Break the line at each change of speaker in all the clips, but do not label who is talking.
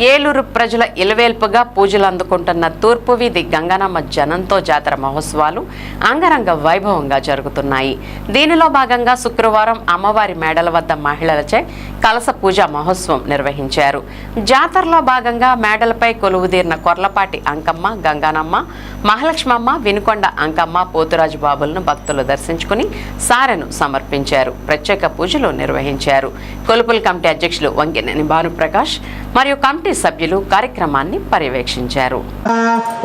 ఏలూరు ప్రజల ఇలవేల్పుగా పూజలు అందుకుంటున్న తూర్పు వీధి గంగానమ్మ జనంతో జాతర మహోత్సవాలు అంగరంగ వైభవంగా జరుగుతున్నాయి. దీనిలో భాగంగా శుక్రవారం అమ్మవారి మేడల వద్ద మహిళలచే కలస పూజ మహోత్సవం నిర్వహించారు. జాతరలో భాగంగా మేడలపై కొలువుదీరిన కొర్లపాటి అంకమ్మ గంగానమ్మ మహాలక్ష్మమ్మ వినుకొండ అంకమ్మ పోతురాజు బాబులను భక్తులు దర్శించుకుని సారెను సమర్పించారు. ప్రత్యేక పూజలు నిర్వహించారు. కొలుపుల కమిటీ అధ్యక్షులు వంగినేని భానుప్రకాష్ మరియు కమిటీ సభ్యులు కార్యక్రమాన్ని పర్యవేక్షించారు.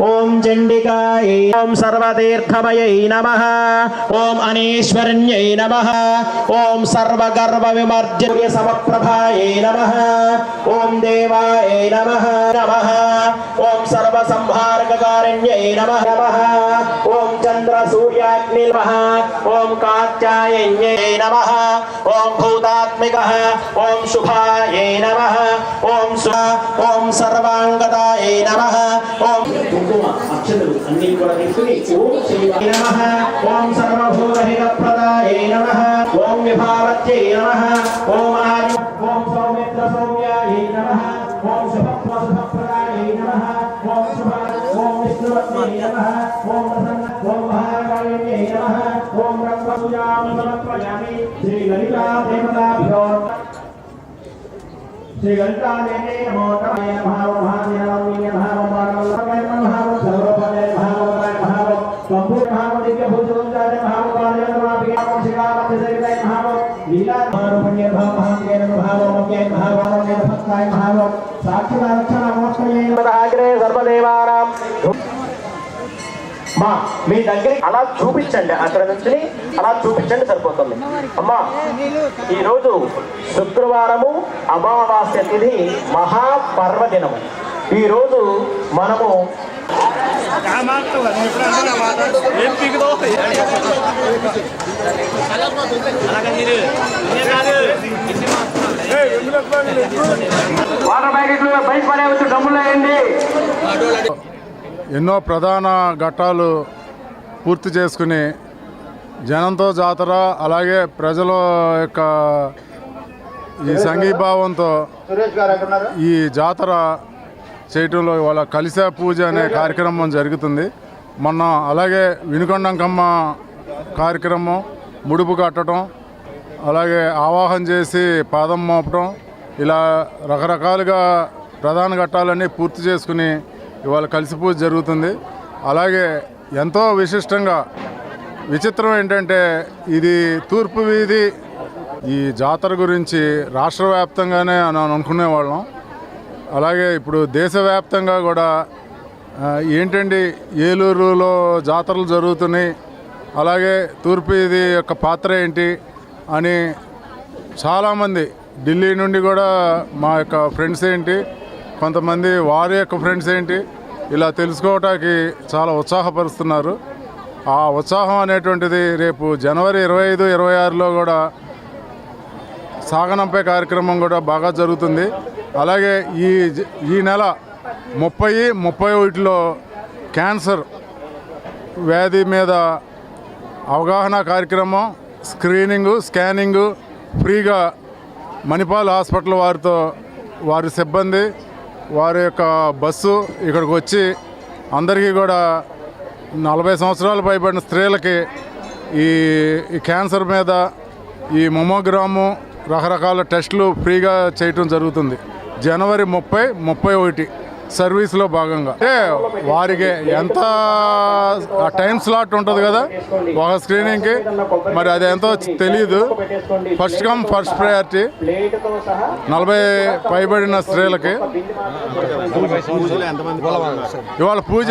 ఓం చండికాయ ఓం సర్వతీర్థమయై నమ. ఓం అనీశ్వరణ్యై నమ. ఓం సర్వగర్వ విమర్జ్య సమప్రభాయై నమ. ఓం దేవాయ నమ. నమ. ఓం సర్వసంహారకారణ్యై నమ. నమ. ఓం చంద్ర సూర్యాగ్ని నమ. ఓం కాత్యాయన్యై నమ. ఓం భూతాత్మిక. ఓం శుభాయై నమ. ఓం ఓం సర్వాంగదాయ నమ. ఓం కుంకుమ అక్షతలు అన్ని కూడా తీసుకుని ఓం శ్రీ నమ. ఓం ఓం విభావత్యై ఓం ఆది ఓం సౌమిత్ర ఓం శుభత్వ ఓం శుభ ఓం ఓం ప్రసన్న ఓం ఓం సమర్పయామి శ్రీ లలితా దేవతాభ్యో श्री गंगाने नमो नमः भाव भाव्य नमः भाव भाव भाव भाव सर्वपदे भाव भाव भाव संपूर्ण भाव दिव्य भूषण जाते भाव भाव नमः भाव शिकामत सरिताय भाव लीला भाव पुण्य भाव भाव के नमः भाव मुख्य भाव भाव भक्ताय भाव साक्षी रक्षण మా మీ దగ్గరికి అలా చూపించండి అక్కడ నుంచి అలా చూపించండి సరిపోతుంది. అమ్మా ఈరోజు శుక్రవారము అమావాస్య తిథి మహాపర్వదినము. ఈరోజు మనము వాటర్ ప్యాకెట్లు బయట పడేవచ్చు డబ్బులు వేయండి.
ఎన్నో ప్రధాన ఘట్టాలు పూర్తి చేసుకుని జనంతో జాతర అలాగే ప్రజల యొక్క ఈ సంఘీభావంతో ఈ జాతర చేయటంలో ఇవాళ కలిసే పూజ అనే కార్యక్రమం జరుగుతుంది. మొన్న అలాగే వినుకొండంకమ్మ కార్యక్రమం ముడుపు కట్టడం అలాగే ఆవాహన చేసి పాదం మోపటం ఇలా రకరకాలుగా ప్రధాన ఘట్టాలన్నీ పూర్తి చేసుకుని ఇవాళ కలిసి పూజ జరుగుతుంది. అలాగే ఎంతో విశిష్టంగా విచిత్రం ఏంటంటే ఇది తూర్పు వీధి ఈ జాతర గురించి రాష్ట్ర వ్యాప్తంగానే అని అనుకునేవాళ్ళం. అలాగే ఇప్పుడు దేశవ్యాప్తంగా కూడా ఏంటండి ఏలూరులో జాతరలు జరుగుతున్నాయి. అలాగే తూర్పు ఇది యొక్క పాత్ర ఏంటి అని చాలామంది ఢిల్లీ నుండి కూడా మా యొక్క ఫ్రెండ్స్ ఏంటి కొంతమంది వారి యొక్క ఫ్రెండ్స్ ఏంటి ఇలా తెలుసుకోవటానికి చాలా ఉత్సాహపరుస్తున్నారు. ఆ ఉత్సాహం అనేటువంటిది రేపు జనవరి ఇరవై ఐదు ఇరవై ఆరులో కూడా సాగనంపే కార్యక్రమం కూడా బాగా జరుగుతుంది. అలాగే ఈ జ- ఈ నెల ముప్పై ముప్పై ఒకటిలో క్యాన్సర్ వ్యాధి మీద అవగాహన కార్యక్రమం స్క్రీనింగు స్కానింగు ఫ్రీగా మణిపాల్ హాస్పిటల్ వారితో వారి సిబ్బంది వారి యొక్క బస్సు ఇక్కడికి వచ్చి అందరికీ కూడా నలభై సంవత్సరాలు పైబడిన స్త్రీలకి ఈ ఈ క్యాన్సర్ మీద ఈ మొమోగ్రాము రకరకాల టెస్టులు ఫ్రీగా చేయటం జరుగుతుంది. జనవరి ముప్పై ముప్పై ఒకటి. సర్వీస్లో భాగంగా. అంటే వారికి ఎంత టైం స్లాట్ ఉంటుంది కదా ఒక స్క్రీనింగ్కి. మరి అది ఎంతో తెలియదు ఫస్ట్ కమ్ ఫస్ట్ ప్రయారిటీ నలభై పైబడిన స్త్రీలకి. ఇవాళ పూజ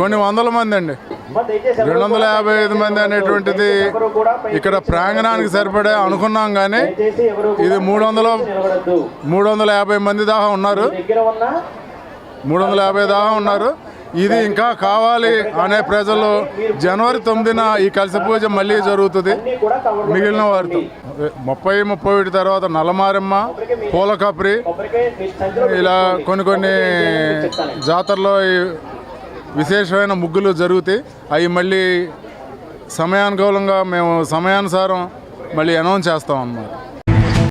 కొన్ని వందల మంది అండి. రెండు వందల యాభై ఐదు మంది అనేటువంటిది ఇక్కడ ప్రాంగణానికి సరిపడే అనుకున్నాం కానీ ఇది మూడు వందల మూడు వందల యాభై మంది దాకా ఉన్నారు. మూడు వందల యాభై దాకా ఉన్నారు. ఇది ఇంకా కావాలి అనే ప్రజలు జనవరి తొమ్మిదిన ఈ కలిసి పూజ మళ్ళీ జరుగుతుంది. మిగిలిన వారితో. ముప్పై ముప్పై ఒకటి తర్వాత నల్లమారమ్మ పూల కప్రి ఇలా కొన్ని కొన్ని జాతరలో విశేషమైన ముగ్గులు జరుగుతాయి. అవి మళ్ళీ సమయానుకూలంగా మేము సమయానుసారం మళ్ళీ అనౌన్స్ చేస్తాం అన్నమాట.